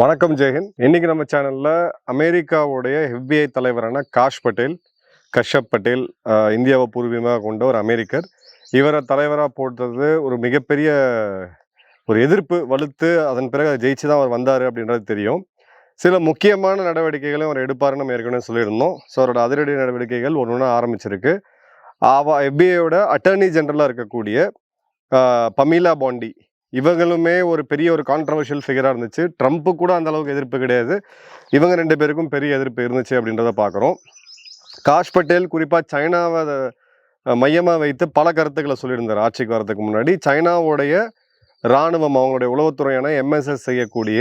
வணக்கம் ஜெயஹிந்த் இன்னைக்கு நம்ம சேனல்ல அமெரிக்காவுடைய ஹெவ்பிஐ தலைவரான காஷ் பட்டேல் கஷப் பட்டேல் இந்தியாவை பூர்வீகமாக கொண்ட ஒரு அமெரிக்கர். இவரை தலைவராக போட்டது ஒரு மிகப்பெரிய ஒரு எதிர்ப்பு வலுத்து அதன் பிறகு அதை ஜெயிச்சு தான் அவர் வந்தார் அப்படின்றது தெரியும். சில முக்கியமான நடவடிக்கைகளும் அவர் எடுப்பாருன்னு நம்ம ஏற்கனவே சொல்லியிருந்தோம். ஸோ அவரோட அதிரடி நடவடிக்கைகள் ஒன்று ஒன்று ஆரம்பிச்சிருக்கு. அவ எஃபிஐயோட அட்டர்னி ஜெனரலாக இருக்கக்கூடிய பமீலா பாண்டி. இவங்களுமே ஒரு பெரிய ஒரு கான்ட்ரவர்ஷியல் ஃபிகராக இருந்துச்சு. ட்ரம்ப்பு கூட அந்த அளவுக்கு எதிர்ப்பு கிடையாது. இவங்க ரெண்டு பேருக்கும் பெரிய எதிர்ப்பு இருந்துச்சு அப்படின்றத பார்க்குறோம் காஷ் பட்டேல் குறிப்பாக சைனாவை மையமாக வைத்து பல கருத்துக்களை சொல்லியிருந்தார் ஆட்சிக்கு வரதுக்கு முன்னாடி. சைனாவுடைய இராணுவம் அவங்களுடைய உளவுத்துறையான எம்எஸ்எஸ் செய்யக்கூடிய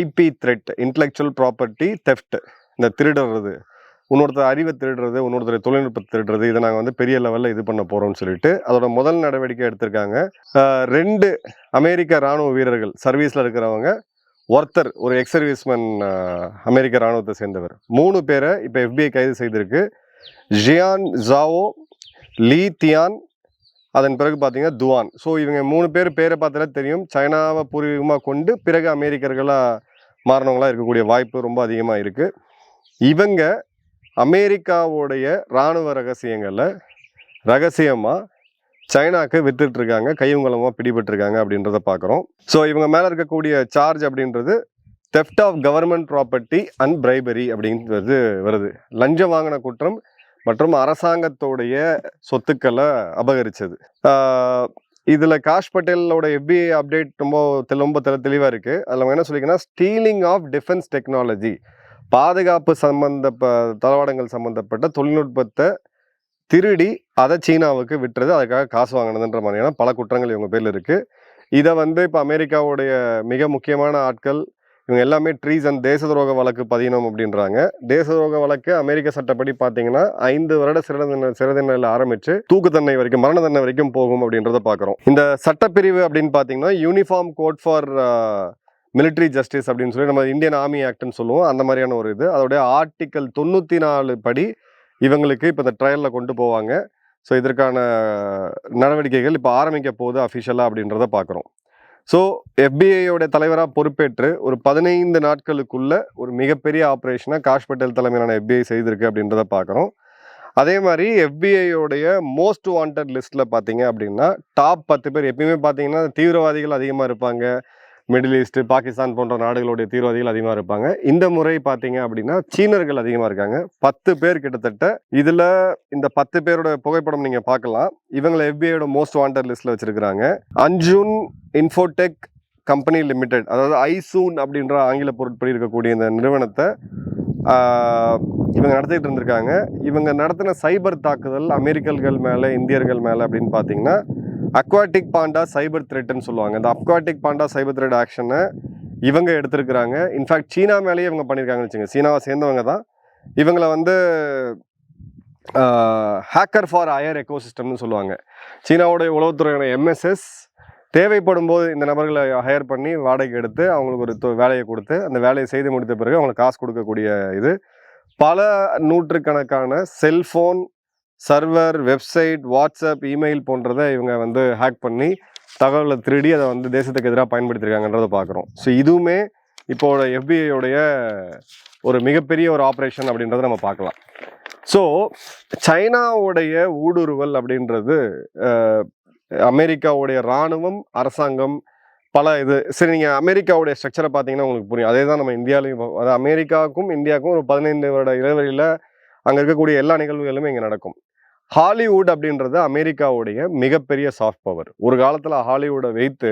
IP threat intellectual property theft இந்த திருடுறது. இன்னொருத்தர் அறிவை திருடுறது இன்னொருத்தர் தொழில்நுட்பத்தை திருடுறது இதை நாங்கள் வந்து பெரிய லெவலில் இது பண்ண போகிறோம்னு சொல்லிட்டு அதோட முதல் நடவடிக்கை எடுத்திருக்காங்க. ரெண்டு அமெரிக்க ராணுவ வீரர்கள் சர்வீஸில் இருக்கிறவங்க ஒருத்தர் ஒரு எக்ஸ் சர்வீஸ்மேன் அமெரிக்க ராணுவத்தை சேர்ந்தவர். மூணு பேரை இப்போ எஃபிஐ கைது செய்திருக்கு. ஜியான் ஜாவோ லீ தியான் அதன் பிறகு பார்த்தீங்கன்னா துவான். ஸோ இவங்க மூணு பேர் பேரை பார்த்தாலே தெரியும். சைனாவை பூர்வீகமாக கொண்டு பிறகு அமெரிக்கர்களாக மாறினவங்களாக இருக்கக்கூடிய வாய்ப்பு ரொம்ப அதிகமாக இருக்குது இவங்க அமெரிக்காவுடைய இராணுவ ரகசியங்களை ரகசியமாக சைனாக்கு வித்துட்டு இருக்காங்க கையுங்கலமாக பிடிபட்டிருக்காங்க அப்படின்றத பார்க்குறோம் ஸோ இவங்க மேலே இருக்கக்கூடிய சார்ஜ் அப்படின்றது theft of government property and bribery அப்படின்றது வருது. லஞ்சம் வாங்கின குற்றம் மற்றும் அரசாங்கத்தோடைய சொத்துக்களை அபகரிச்சது. இதில் காஷ் பட்டேலோட எஃபிஐ அப்டேட் ரொம்ப ரொம்ப தெளிவாக இருக்குது அதில் அவங்க என்ன சொல்லிங்கன்னா ஸ்டீலிங் ஆஃப் டிஃபென்ஸ் டெக்னாலஜி பாதுகாப்பு சம்பந்த தளவாடங்கள் சம்பந்தப்பட்ட தொழில்நுட்பத்தை திருடி அதை சீனாவுக்கு விட்டுறது அதுக்காக காசு வாங்கினதுன்ற மாதிரியான பல குற்றங்கள் இவங்க பேரில் இருக்குது இதை வந்து இப்போ அமெரிக்காவுடைய மிக முக்கியமான ஆட்கள் இவங்க எல்லாமே ட்ரீசன் தேச துரோக வழக்கு பதியணும் அப்படின்றாங்க. தேச துரோக வழக்கு அமெரிக்க சட்டப்படி பார்த்தீங்கன்னா ஐந்து வருட சிறை தண்டனை சிறை தண்டனையில் தூக்கு தண்டனை வரைக்கும் மரண தண்டனை வரைக்கும் போகும் அப்படின்றத பார்க்குறோம் இந்த சட்டப்பிரிவு அப்படின்னு பார்த்தீங்கன்னா uniform code for military justice அப்படின்னு சொல்லி நம்ம இந்தியன் ஆர்மி ஆக்ட்னு சொல்லுவோம். அந்த மாதிரியான ஒரு இது. அதோடைய ஆர்டிக்கல் தொண்ணூற்றி நாலு படி இவங்களுக்கு இப்போ இந்த ட்ரையலில் கொண்டு போவாங்க. ஸோ இதற்கான நடவடிக்கைகள் இப்போ ஆரம்பிக்க போகுது அஃபிஷியலாக அப்படின்றத பார்க்குறோம் ஸோ எஃபிஐயோட தலைவராக பொறுப்பேற்று ஒரு பதினைந்து நாட்களுக்குள்ள ஒரு மிகப்பெரிய ஆப்ரேஷனாக காஷ் பட்டேல் தலைமையிலான எஃபிஐ செய்திருக்கு அப்படின்றத பார்க்குறோம் அதே மாதிரி எஃபிஐயோடைய மோஸ்ட் வாண்டட் லிஸ்ட்டில் பார்த்தீங்க அப்படின்னா டாப் பத்து பேர் எப்பயுமே பார்த்தீங்கன்னா தீவிரவாதிகள் அதிகமாக இருப்பாங்க. மிடில் ஈஸ்ட் பாகிஸ்தான் போன்ற நாடுகளுடைய தீவிரவாதிகள் அதிகமாக இருப்பாங்க. இந்த முறை பார்த்தீங்க அப்படின்னா சீனர்கள் அதிகமாக இருக்காங்க. பத்து பேர் கிட்டத்தட்ட இதில் இந்த பத்து பேரோட புகைப்படம் நீங்கள் பார்க்கலாம். இவங்களை எஃபிஐயோட மோஸ்ட் வாண்டட் லிஸ்ட்டில் வச்சிருக்கிறாங்க. அஞ்சுன் இன்ஃபோடெக் கம்பெனி லிமிடெட் அதாவது ஐசூன் அப்படின்ற ஆங்கில பொருட்படி இருக்கக்கூடிய இந்த நிறுவனத்தை இவங்க நடத்திட்டு இருந்திருக்காங்க. இவங்க நடத்தின சைபர் தாக்குதல் அமெரிக்கர்கள் மேலே இந்தியர்கள் மேலே அப்படின்னு பார்த்தீங்கன்னா அக்வாட்டிக் பாண்டா சைபர் த்ரெட்னு சொல்லுவாங்க. இந்த அக்வாட்டிக் பாண்டா சைபர் த்ரெட் ஆக்ஷனை இவங்க எடுத்திருக்கிறாங்க. இன்ஃபேக்ட் சீனா மேலேயே இவங்க பண்ணியிருக்காங்கன்னு வச்சுங்க சீனாவை சேர்ந்தவங்க தான். இவங்களை வந்து ஹேக்கர் ஃபார் ஹையர் எக்கோசிஸ்டம்னு சொல்லுவாங்க. சீனாவுடைய உளவுத்துறையான எம்எஸ்எஸ் தேவைப்படும் போது இந்த நபர்களை ஹையர் பண்ணி வாடகை எடுத்து அவங்களுக்கு ஒரு தொ- வேலையை கொடுத்து அந்த வேலையை செய்து முடித்த பிறகு அவங்களுக்கு காசு கொடுக்கக்கூடிய இது. பல நூற்றுக்கணக்கான cellphone server website WhatsApp email போன்றதை இவங்க வந்து ஹேக் பண்ணி தகவலை திருடி அதை வந்து தேசத்துக்கு எதிராக பயன்படுத்தியிருக்காங்கன்றதை பார்க்குறோம். ஸோ இதுவுமே இப்போ எஃபிஐயோடைய ஒரு மிகப்பெரிய ஒரு ஆப்ரேஷன் அப்படின்றத நம்ம பார்க்கலாம். ஸோ சைனாவுடைய ஊடுருவல் அப்படின்றது அமெரிக்காவுடைய இராணுவம் அரசாங்கம் பல இது சரி நீங்கள் அமெரிக்காவுடைய ஸ்ட்ரக்சரை பார்த்தீங்கன்னா உங்களுக்கு புரியும். அதே தான் நம்ம இந்தியாவிலையும் அது அதாவது அமெரிக்காவுக்கும் இந்தியாவுக்கும் ஒரு பதினைந்து வருட இடைவெளியில் அங்கே இருக்கக்கூடிய எல்லா நிகழ்வுகளுமே இங்கே நடக்கும். ஹாலிவுட் அப்படின்றது அமெரிக்காவுடைய மிகப்பெரிய சாஃப்ட் பவர் ஒரு காலத்தில் ஹாலிவுட்டை வைத்து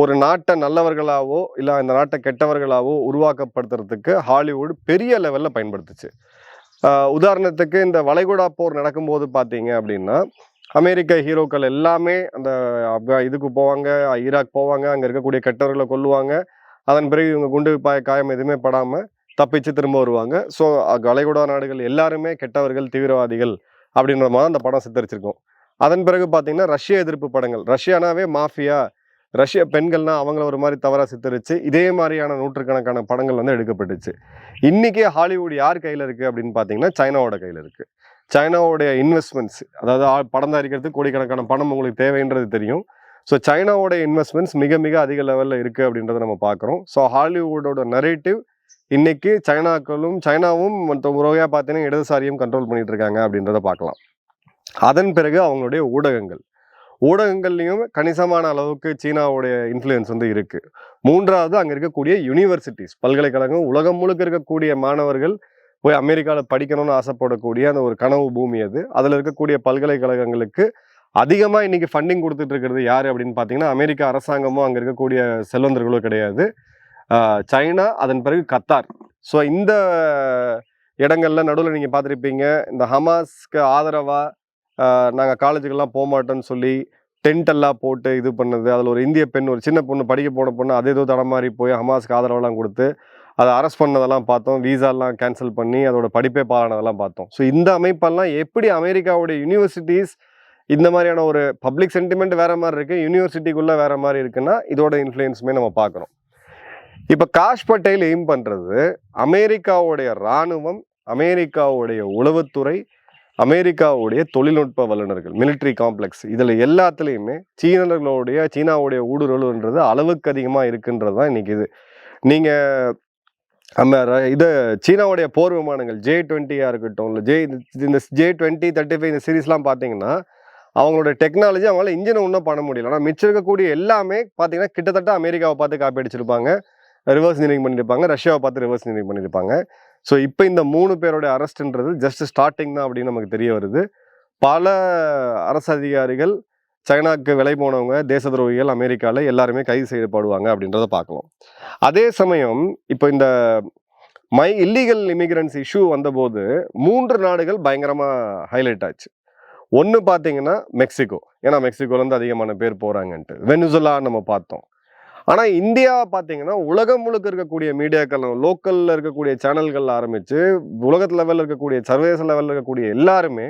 ஒரு நாட்டை நல்லவர்களாவோ இல்லை இந்த நாட்டை கெட்டவர்களாவோ உருவாக்கப்படுத்துறதுக்கு ஹாலிவுட் பெரிய லெவலில் பயன்படுத்துச்சு. உதாரணத்துக்கு இந்த வளைகுடா போர் நடக்கும்போது பார்த்தீங்க அப்படின்னா அமெரிக்க ஹீரோக்கள் எல்லாமே அந்த ஆப்கா இதுக்கு போவாங்க ஈராக் போவாங்க அங்கே இருக்கக்கூடிய கெட்டவர்களை கொல்லுவாங்க. அதன் பிறகு இவங்க குண்டு பாய காயம் எதுவுமே படாமல் தப்பிச்சு திரும்ப வருவாங்க. ஸோ வளைகுடா நாடுகள் எல்லாருமே கெட்டவர்கள் தீவிரவாதிகள் அப்படின்ற மாதிரி அந்த படம் சித்தரிச்சிருக்கும். அதன் பிறகு பார்த்தீங்கன்னா ரஷ்ய எதிர்ப்பு படங்கள். ரஷ்யானாவே மாஃபியா ரஷ்ய பெண்கள்னா அவங்கள ஒரு மாதிரி தவறாக சித்தரிச்சு இதே மாதிரியான நூற்றுக்கணக்கான படங்கள் வந்து எடுக்கப்பட்டுச்சு. இன்னைக்கு ஹாலிவுட் யார் கையில் இருக்குது அப்படின்னு பார்த்தீங்கன்னா சைனாவோட கையில் இருக்குது சைனாவோடைய இன்வெஸ்ட்மெண்ட்ஸ் அதாவது ஆ- படம் தயாரிக்கிறதுக்கு கோடிக்கணக்கான பணம் உங்களுக்கு தேவைன்றது தெரியும். ஸோ சைனாவோட இன்வெஸ்ட்மெண்ட்ஸ் மிக மிக அதிக லெவலில் இருக்குது அப்படின்றத நம்ம பார்க்குறோம். ஸோ ஹாலிவுட்டோட நரேட்டிவ் இன்னைக்கு சைனாக்களும் சைனாவும் மற்ற உறவையாக பார்த்தீங்கன்னா இடதுசாரியும் கண்ட்ரோல் பண்ணிட்டு இருக்காங்க அப்படின்றத பார்க்கலாம். அதன் பிறகு அவங்களுடைய ஊடகங்கள். ஊடகங்கள்லையும் கணிசமான அளவுக்கு சீனாவுடைய இன்ஃப்ளூயன்ஸ் வந்து இருக்குது மூன்றாவது அங்கே இருக்கக்கூடிய யூனிவர்சிட்டிஸ் பல்கலைக்கழகம் உலகம் முழுக்க இருக்கக்கூடிய மாணவர்கள் போய் அமெரிக்காவில் படிக்கணும்னு ஆசைப்படக்கூடிய அந்த ஒரு கனவு பூமி அது. அதில் இருக்கக்கூடிய பல்கலைக்கழகங்களுக்கு அதிகமாக இன்னைக்கு ஃபண்டிங் கொடுத்துட்டு இருக்கிறது யார் அப்படின்னு பார்த்தீங்கன்னா அமெரிக்க அரசாங்கமும் அங்கே இருக்கக்கூடிய செல்வந்தர்களோ கிடையாது. சைனா அதன் பிறகு கத்தார். ஸோ இந்த இடங்கள்ல நடுவில் நீங்கள் பார்த்துருப்பீங்க இந்த ஹமாஸ்க்கு ஆதரவாக நாங்கள் காலேஜுக்கெல்லாம் போக மாட்டோம்னு சொல்லி டென்ட் எல்லாம் போட்டு இது பண்ணது. அதில் ஒரு இந்திய பெண் ஒரு சின்ன பொண்ணு படிக்க போன பொண்ணு அது ஏதோ தடமாறி போய் ஹமாஸ்க்கு ஆதரவெல்லாம் கொடுத்து அதை அரெஸ்ட் பண்ணதெல்லாம் பார்த்தோம். வீசாலாம் கேன்சல் பண்ணி அதோட படிப்பே பாலானதெல்லாம் பார்த்தோம். ஸோ இந்த அமைப்பெல்லாம் எப்படி அமெரிக்காவுடைய யூனிவர்சிட்டிஸ் இந்த மாதிரியான ஒரு பப்ளிக் சென்டிமெண்ட் வேறு மாதிரி இருக்குது யூனிவர்சிட்டிக்குள்ளே வேறு மாதிரி இருக்குன்னா இதோட இன்ஃப்ளூயன்ஸுமே நம்ம பார்க்குறோம் இப்போ காஷ் பட்டேல் எய்ம் பண்ணுறது அமெரிக்காவுடைய இராணுவம் அமெரிக்காவுடைய உளவுத்துறை அமெரிக்காவுடைய தொழில்நுட்ப வல்லுநர்கள் மிலிட்ரி காம்ப்ளெக்ஸ் இதில் எல்லாத்துலேயுமே சீனர்களுடைய சீனாவுடைய ஊடுருவல்ன்றது அளவுக்கு அதிகமாக இருக்குன்றது தான் இன்னைக்கு இது. நீங்கள் நம்ம இது சீனாவுடைய போர் விமானங்கள் ஜே டுவெண்ட்டியாக இருக்கட்டும் இல்லை ஜே இந்த ஜே டுவெண்ட்டி தேர்ட்டி ஃபைவ் இந்த சீரீஸ்லாம் பார்த்தீங்கன்னா அவங்களோட டெக்னாலஜி அவங்களால இன்ஜினை ஒன்றும் பண்ண முடியல. ஆனால் மிச்சம் இருக்கக்கூடிய எல்லாமே பார்த்தீங்கன்னா கிட்டத்தட்ட அமெரிக்காவை பார்த்து காப்பி அடிச்சிருப்பாங்க. ரிவர்ஸ் இன்ஜினியரிங் பண்ணியிருப்பாங்க ரஷ்யாவை பார்த்து ரிவர்ஸ் இன்ஜினியரிங் பண்ணியிருப்பாங்க ஸோ இப்போ இந்த மூணு பேரோட அரெஸ்ட்ன்றது ஜஸ்ட் ஸ்டார்டிங் தான் அப்படின்னு நமக்கு தெரிய வருது. பல அரசு அதிகாரிகள் சைனாக்கு விலை போனவங்க தேச துரோகிகள் அமெரிக்காவில் எல்லாருமே கைது செய்யப்படுவாங்க அப்படின்றத பார்க்கலாம். அதே சமயம் இப்போ இந்த மை இல்லீகல் இமிகிரன்ஸ் இஷ்யூ வந்தபோது மூன்று நாடுகள் பயங்கரமாக ஹைலைட் ஆச்சு. ஒன்று பார்த்தீங்கன்னா மெக்சிகோ ஏன்னா மெக்சிகோலேருந்து அதிகமான பேர் போகிறாங்கன்ட்டு வெனிசுலா நம்ம பார்த்தோம். ஆனால் இந்தியா பார்த்தீங்கன்னா உலகம் முழுக்க இருக்கக்கூடிய மீடியாக்கள் லோக்கலில் இருக்கக்கூடிய சேனல்கள் ஆரம்பித்து உலகத்து லெவலில் இருக்கக்கூடிய சர்வதேச லெவலில் இருக்கக்கூடிய எல்லாருமே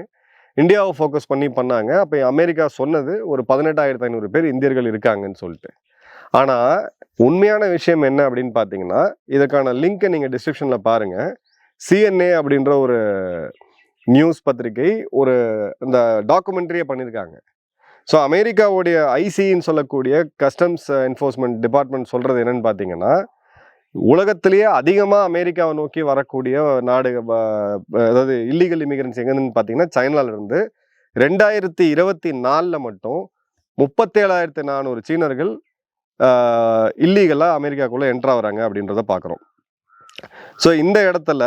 இந்தியாவை ஃபோக்கஸ் பண்ணி பண்ணாங்க. அப்போ அமெரிக்கா சொன்னது ஒரு பதினெட்டாயிரத்து ஐநூறு பேர் இந்தியர்கள் இருக்காங்கன்னு சொல்லிட்டு. ஆனால் உண்மையான விஷயம் என்ன அப்படின்னு பார்த்தீங்கன்னா இதுக்கான லிங்க்கை நீங்கள் டிஸ்கிரிப்ஷனில் பாருங்கள் சிஎன்ஏ அப்படின்ற ஒரு நியூஸ் பத்திரிகை ஒரு இந்த டாக்குமெண்ட்ரியை பண்ணியிருக்காங்க. ஸோ அமெரிக்காவுடைய ஐசின்னு சொல்லக்கூடிய கஸ்டம்ஸ் என்ஃபோர்ஸ்மெண்ட் டிபார்ட்மெண்ட் சொல்கிறது என்னன்னு பார்த்தீங்கன்னா உலகத்திலேயே அதிகமாக அமெரிக்காவை நோக்கி வரக்கூடிய நாடு அதாவது இல்லீகல் இமிகிரன்ஸ் எங்கன்னு பார்த்தீங்கன்னா சைனால இருந்து ரெண்டாயிரத்தி இருபத்தி நாலில் மட்டும் முப்பத்தேழாயிரத்தி நானூறு சீனர்கள் இல்லீகலாக அமெரிக்காக்குள்ளே என்ட்ராகுறாங்க அப்படின்றத பார்க்குறோம் ஸோ இந்த இடத்துல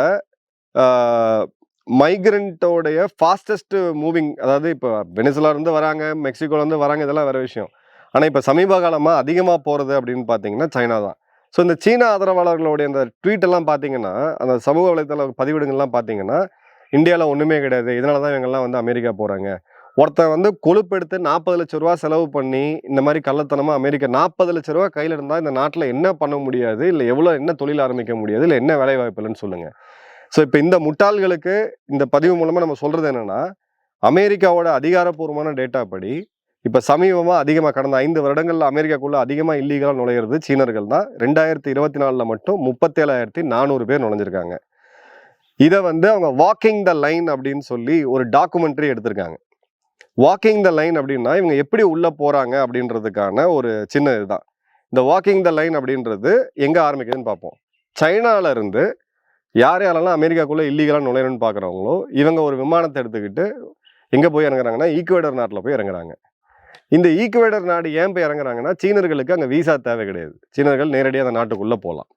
மைக்ரண்ட்டோடைய ஃபாஸ்டஸ்ட் மூவிங் அதாவது இப்போ வெனிசுலா இருந்து வராங்க மெக்சிகோலேருந்து வராங்க இதெல்லாம் வேற விஷயம். ஆனால் இப்போ சமீப காலமாக அதிகமாக போகிறது அப்படின்னு பார்த்தீங்கன்னா சைனா தான். ஸோ இந்த சீன ஆதரவாளர்களுடைய அந்த ட்வீட் எல்லாம் பார்த்தீங்கன்னா அந்த சமூக வலைத்தள பதிவிடுங்கள்லாம் பார்த்தீங்கன்னா இந்தியாவில் ஒன்றுமே கிடையாது. இதனால தான் இவங்கெல்லாம் வந்து அமெரிக்கா போகிறாங்க ஒருத்தன் வந்து கொழுப்பெடுத்து நாற்பது லட்ச ரூபா செலவு பண்ணி இந்த மாதிரி கள்ளத்தனமாக அமெரிக்கா நாற்பது லட்ச ரூபா கையில் இருந்தால் இந்த நாட்டில் என்ன பண்ண முடியாது? இல்லை எவ்வளோ என்ன தொழில் ஆரம்பிக்க முடியாது? இல்லை என்ன வேலை வாய்ப்பு இல்லைன்னு சொல்லுங்கள் ஸோ இப்போ இந்த முட்டாள்களுக்கு இந்த பதிவு மூலமாக நம்ம சொல்கிறது என்னென்னா அமெரிக்காவோட அதிகாரப்பூர்வமான டேட்டா படி இப்போ சமீபமாக அதிகமாக கடந்த ஐந்து வருடங்களில் அமெரிக்காக்குள்ளே அதிகமாக இல்லீகலாக நுழையிறது சீனர்கள் தான். ரெண்டாயிரத்தி இருபத்தி நாலில் மட்டும் முப்பத்தேழாயிரத்தி நானூறு பேர் நுழைஞ்சிருக்காங்க. இதை வந்து அவங்க வாக்கிங் த லைன் அப்படின்னு சொல்லி ஒரு டாக்குமெண்ட்ரி எடுத்திருக்காங்க. வாக்கிங் த லைன் அப்படின்னா இவங்க எப்படி உள்ளே போகிறாங்க அப்படின்றதுக்கான ஒரு சின்ன இதுதான். இந்த வாக்கிங் த லைன் அப்படின்றது எங்கே ஆரம்பிக்குதுன்னு பார்ப்போம். சைனால யார் யாரெல்லாம் அமெரிக்காக்குள்ளே இல்லீகலாக நுழையணும்னு பார்க்குறவங்களோ இவங்க ஒரு விமானத்தை எடுத்துக்கிட்டு எங்கே போய் இறங்குறாங்கன்னா ஈக்குவேடர் நாட்டில் போய் இறங்குறாங்க. இந்த ஈக்குவேடர் நாடு ஏன் போய் இறங்குறாங்கன்னா சீனர்களுக்கு அங்கே வீசா தேவை கிடையாது. சீனர்கள் நேரடியாக அந்த நாட்டுக்குள்ளே போகலாம்.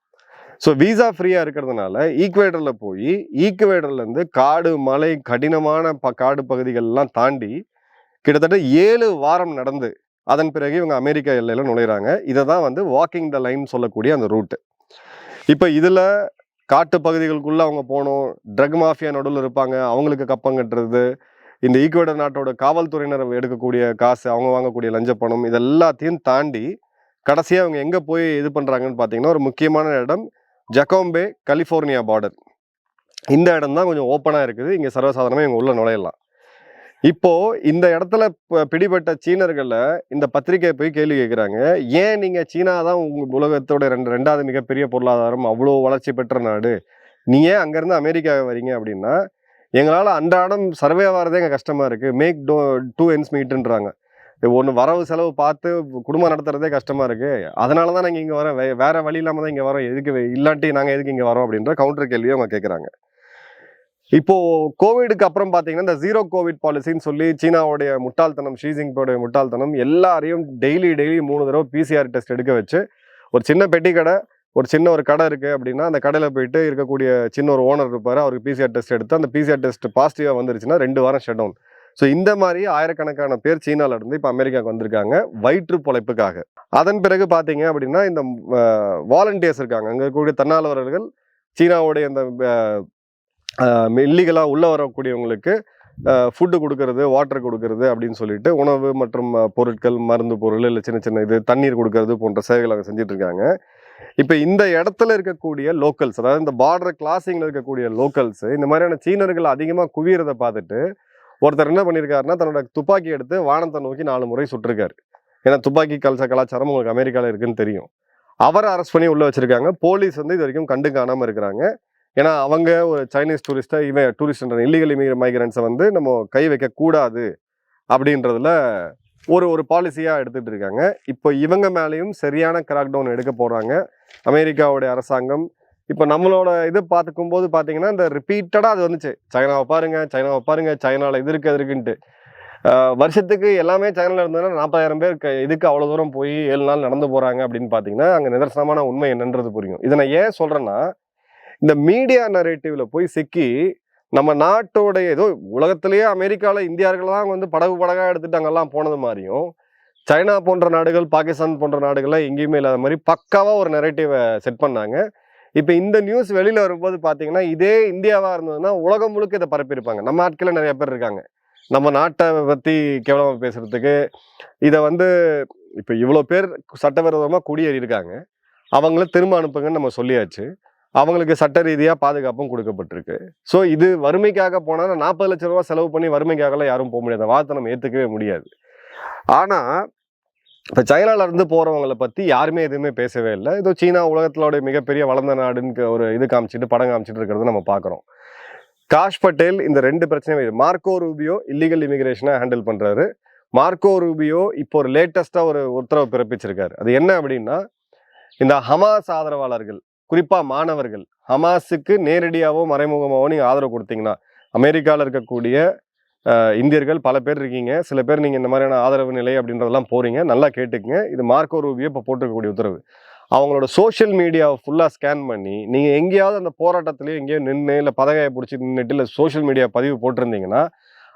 ஸோ வீசா ஃப்ரீயாக இருக்கிறதுனால ஈக்குவேடரில் போய் ஈக்குவேடர்லேருந்து காடு மலை கடினமான ப காடு பகுதிகள்லாம் தாண்டி கிட்டத்தட்ட ஏழு வாரம் நடந்து அதன் பிறகு இவங்க அமெரிக்கா எல்லையில் நுழையிறாங்க. இதை தான் வந்து வாக்கிங் த லைன் சொல்லக்கூடிய அந்த ரூட்டு இப்போ இதில் காட்டு பகுதிகளுக்குள்ளே அவங்க போகணும் ட்ரக் மாஃபியா நடுவில் இருப்பாங்க. அவங்களுக்கு கப்பம் கட்டுறது. இந்த ஈக்குவேடர் நாட்டோட காவல்துறையினர் எடுக்கக்கூடிய காசு அவங்க வாங்கக்கூடிய லஞ்ச பணம் இது எல்லாத்தையும் தாண்டி கடைசியாக அவங்க எங்கே போய் இது பண்ணுறாங்கன்னு பார்த்தீங்கன்னா ஒரு முக்கியமான இடம் ஜக்கோம்பே கலிஃபோர்னியா பார்டர் இந்த இடம் தான் கொஞ்சம் ஓப்பனாக இருக்குது. இங்கே சர்வசாதாரணமாக இவங்க உள்ளே நுழையலாம். இப்போ இந்த இடத்துல பிடிபட்ட சீனர்களை இந்த பத்திரிகையை போய் கேள்வி கேட்குறாங்க ஏன் நீங்கள் சீனா தான் உங்கள் உலகத்தோட ரெண்டு ரெண்டாவது மிகப்பெரிய பொருளாதாரம் அவ்வளோ வளர்ச்சி பெற்ற நாடு? நீ ஏன் அங்கேருந்து அமெரிக்கா வரீங்க அப்படின்னா எங்களால் அன்றாடம் சர்வே ஆகிறதே எங்கள் கஷ்டமாக இருக்குது மேக் டோ டூ என்ஸ் மீட்டுன்றாங்க ஒன்று வரவு செலவு பார்த்து குடும்பம் நடத்துகிறதே கஷ்டமாக இருக்குது அதனால தான் நாங்கள் இங்கே வரோம் வே- வேறு வழி இல்லாமல் தான் இங்கே வரோம். எதுக்கு இல்லாட்டி நாங்கள் எதுக்கு இங்கே வரோம் அப்படின்ற கவுண்டர் கேள்வியை அவங்க கேட்குறாங்க இப்போ கோவிடுக்கு அப்புறம் பார்த்தீங்கன்னா இந்த ஜீரோ கோவிட் பாலிசின்னு சொல்லி சீனாவுடைய முட்டாள்தனம் ஷி முட்டாள்தனம் எல்லாரையும் டெய்லி டெய்லி மூணு தடவை பிசிஆர் டெஸ்ட் எடுக்க வச்சு ஒரு சின்ன பெட்டி கடை ஒரு சின்ன ஒரு கடை இருக்குது அப்படின்னா அந்த கடையில் போயிட்டு இருக்கக்கூடிய சின்ன ஒரு ஓனர் இருப்பார். அவருக்கு பிசிஆர் டெஸ்ட் எடுத்து அந்த பிசிஆர் டெஸ்ட் பாசிட்டிவாக வந்துருச்சுன்னா ரெண்டு வாரம் ஷட் டவுன் ஸோ இந்த மாதிரி ஆயிரக்கணக்கான பேர் சீனாவில் இருந்து இப்போ அமெரிக்காவுக்கு வந்திருக்காங்க வயிற்று பொழைப்புக்காக. அதன் பிறகு பார்த்தீங்க அப்படின்னா இந்த வாலண்டியர்ஸ் இருக்காங்க. அங்கே இருக்கக்கூடிய தன்னார்வலர்கள் சீனாவுடைய இந்த இல்லீகலாக உள்ள வரக்கூடியவங்களுக்கு ஃபுட்டு கொடுக்கறது வாட்டர் கொடுக்கறது அப்படின்னு சொல்லிட்டு உணவு மற்றும் பொருட்கள் மருந்து பொருள் இல்லை சின்ன சின்ன இது தண்ணீர் கொடுக்கறது போன்ற சேவைகள் அவங்க செஞ்சுட்டு இருக்காங்க. இப்போ இந்த இடத்துல இருக்கக்கூடிய லோக்கல்ஸ் அதாவது இந்த பார்டர் கிளாசிங்கில் இருக்கக்கூடிய லோக்கல்ஸ் இந்த மாதிரியான சீனர்கள் அதிகமாக குவியறதை பார்த்துட்டு ஒருத்தர் என்ன பண்ணியிருக்காருன்னா தன்னோட துப்பாக்கி எடுத்து வானத்தை நோக்கி நாலு முறை சுட்டிருக்காரு. ஏன்னா துப்பாக்கி கல்ச கலாச்சாரம் உங்களுக்கு அமெரிக்காவில் இருக்குன்னு தெரியும். அவரை அரெஸ்ட் பண்ணி உள்ளே வச்சுருக்காங்க. போலீஸ் வந்து இது வரைக்கும் கண்டு காணாமல் இருக்கிறாங்க. ஏன்னா அவங்க ஒரு சைனீஸ் டூரிஸ்ட்டை இவன் டூரிஸ்ட் இல்லீகல் மைக்ரன்ஸை வந்து நம்ம கை வைக்கக்கூடாது அப்படின்றதுல ஒரு ஒரு பாலிசியாக எடுத்துகிட்டு இருக்காங்க. இப்போ இவங்க மேலேயும் சரியான கிராக்டவுன் எடுக்க போகிறாங்க அமெரிக்காவுடைய அரசாங்கம். இப்போ நம்மளோட இது பார்த்துக்கும் போது பார்த்தீங்கன்னா இந்த ரிப்பீட்டடாக அது வந்துச்சு. சைனாவை பாருங்க சைனாவை பாருங்க சைனாவில் இது இருக்கு அது இருக்குன்ட்டு. வருஷத்துக்கு எல்லாமே சைனாவில் இருந்ததுன்னா நாற்பதாயிரம் பேர் இதுக்கு அவ்வளோ தூரம் போய் ஏழு நாள் நடந்து போகிறாங்க அப்படின்னு பார்த்தீங்கன்னா அங்கே நிதர்சனமான உண்மை என்னன்றது புரியும். இதை நான் ஏன் சொல்கிறேன்னா இந்த மீடியா நரேட்டிவ்ல போய் சிக்கி நம்ம நாட்டோடைய ஏதோ உலகத்திலேயே அமெரிக்காவில் இந்தியார்கள் தான் வந்து படகு படகா எடுத்துட்டாங்கெல்லாம் போனது மாதிரியும் சைனா போன்ற நாடுகள் பாகிஸ்தான் போன்ற நாடுகள்லாம் எங்கேயுமே இல்லாத மாதிரி பக்காவாக ஒரு நெரேட்டிவை செட் பண்ணாங்க. இப்போ இந்த நியூஸ் வெளியில் வரும்போது பார்த்தீங்கன்னா இதே இந்தியாவாக இருந்ததுன்னா உலகம் முழுக்க இதை பரப்பியிருப்பாங்க. நம்ம ஆட்கள நிறைய பேர் இருக்காங்க. நம்ம நாட்டை பற்றி கேவலமாக பேசுறதுக்கு இதை வந்து இப்போ இவ்வளோ பேர் சட்டவிரோதமாக குடியேறி இருக்காங்க அவங்கள திரும்ப அனுப்புங்கன்னு நம்ம சொல்லியாச்சு. அவங்களுக்கு சட்ட ரீதியாக பாதுகாப்பும் கொடுக்கப்பட்டிருக்கு. ஸோ இது வறுமைக்காக போனால் நாற்பது லட்ச ரூபா செலவு பண்ணி வறுமைக்காகலாம் யாரும் போக முடியாது. வார்த்தை நம்ம ஏற்றுக்கவே முடியாது. ஆனால் இப்போ சைனால இருந்து போகிறவங்களை பற்றி யாருமே எதுவுமே பேசவே இல்லை. இதோ சீனா உலகத்திலோடைய மிகப்பெரிய வளர்ந்த நாடுன்னு ஒரு இது காமிச்சிட்டு படம் காமிச்சிட்டு இருக்கிறத நம்ம பார்க்குறோம். காஷ் பட்டேல் இந்த ரெண்டு பிரச்சனையும் மார்க்கோ ரூபியோ இல்லீகல் இமிகிரேஷனை ஹேண்டில் பண்ணுறாரு மார்க்கோ ரூபியோ இப்போ ஒரு லேட்டஸ்ட்டாக ஒரு உத்தரவு பிறப்பிச்சிருக்காரு. அது என்ன அப்படின்னா இந்த ஹமாஸ் ஆதரவாளர்கள் குறிப்பாக மாணவர்கள் ஹமாஸுக்கு நேரடியாகவோ மறைமுகமாகவோ நீங்கள் ஆதரவு கொடுத்தீங்கன்னா அமெரிக்காவில் இருக்கக்கூடிய இந்தியர்கள் பல பேர் இருக்கீங்க. சில பேர் நீங்கள் இந்த மாதிரியான ஆதரவு நிலை அப்படின்றதெல்லாம் போகிறீங்க நல்லா கேட்டுக்கங்க. இது மார்க்கோ ரூபியோ இப்போ போட்டிருக்கக்கூடிய உத்தரவு. அவங்களோட சோஷியல் மீடியாவை ஃபுல்லாக ஸ்கேன் பண்ணி நீங்கள் எங்கேயாவது அந்த போராட்டத்திலேயே எங்கேயோ நின்று இல்லை பதகையை பிடிச்சி நின்றுட்டு இல்லை சோஷியல் மீடியா பதிவு போட்டிருந்தீங்கன்னா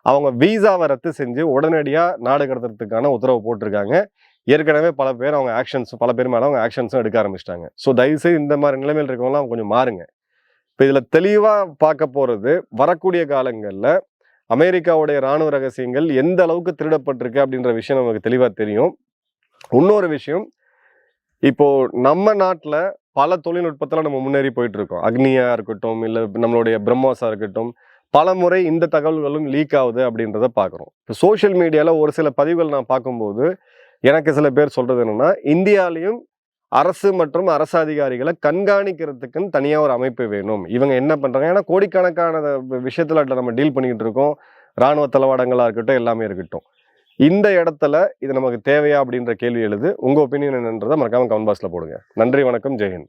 அவங்க வீசாவை ரத்து செஞ்சு உடனடியாக நாடு கடத்துறதுக்கான உத்தரவு போட்டிருக்காங்க. ஏற்கனவே பல பேர் அவங்க ஆக்ஷன்ஸ் பல பேர் மேலே அவங்க ஆக்ஷன்ஸும் எடுக்க ஆரம்பிச்சிட்டாங்க. ஸோ தயவுசெய்து இந்த மாதிரி நிலைமையில் இருக்கவங்களாம் கொஞ்சம் மாறுங்க. இப்போ இதில் தெளிவாக பார்க்க போகிறது வரக்கூடிய காலங்களில் அமெரிக்காவுடைய இராணுவ ரகசியங்கள் எந்த அளவுக்கு திருடப்பட்டிருக்கு அப்படின்ற விஷயம் நமக்கு தெளிவாக தெரியும். இன்னொரு விஷயம் இப்போ நம்ம நாட்டில் பல தொழில்நுட்பத்தில் நம்ம முன்னேறி போயிட்டு இருக்கோம் இருக்கட்டும் இல்லை நம்மளுடைய பிரம்மோஸாக இருக்கட்டும் பல முறை இந்த தகவல்களும் லீக் ஆகுது அப்படின்றத பார்க்குறோம். இப்போ சோஷியல் மீடியாவில் ஒரு சில பதிவுகள் நான் பார்க்கும்போது எனக்கு சில பேர் சொல்கிறது என்னென்னா இந்தியாலையும் அரசு மற்றும் அரசு அதிகாரிகளை கண்காணிக்கிறதுக்குன்னு தனியாக ஒரு அமைப்பு வேணும். இவங்க என்ன பண்ணுறாங்க ஏன்னா கோடிக்கணக்கான விஷயத்துல நம்ம டீல் பண்ணிக்கிட்டு இருக்கோம். ராணுவ தளவாடங்களாக இருக்கட்டும் எல்லாமே இருக்கட்டும். இந்த இடத்துல இது நமக்கு தேவையா அப்படின்ற கேள்வி எழுது. உங்கள் ஒப்பீனியன் என்னன்றதை மறக்காமல் கமெண்ட் பாஸில் போடுங்க. நன்றி வணக்கம் ஜெயஹிந்த்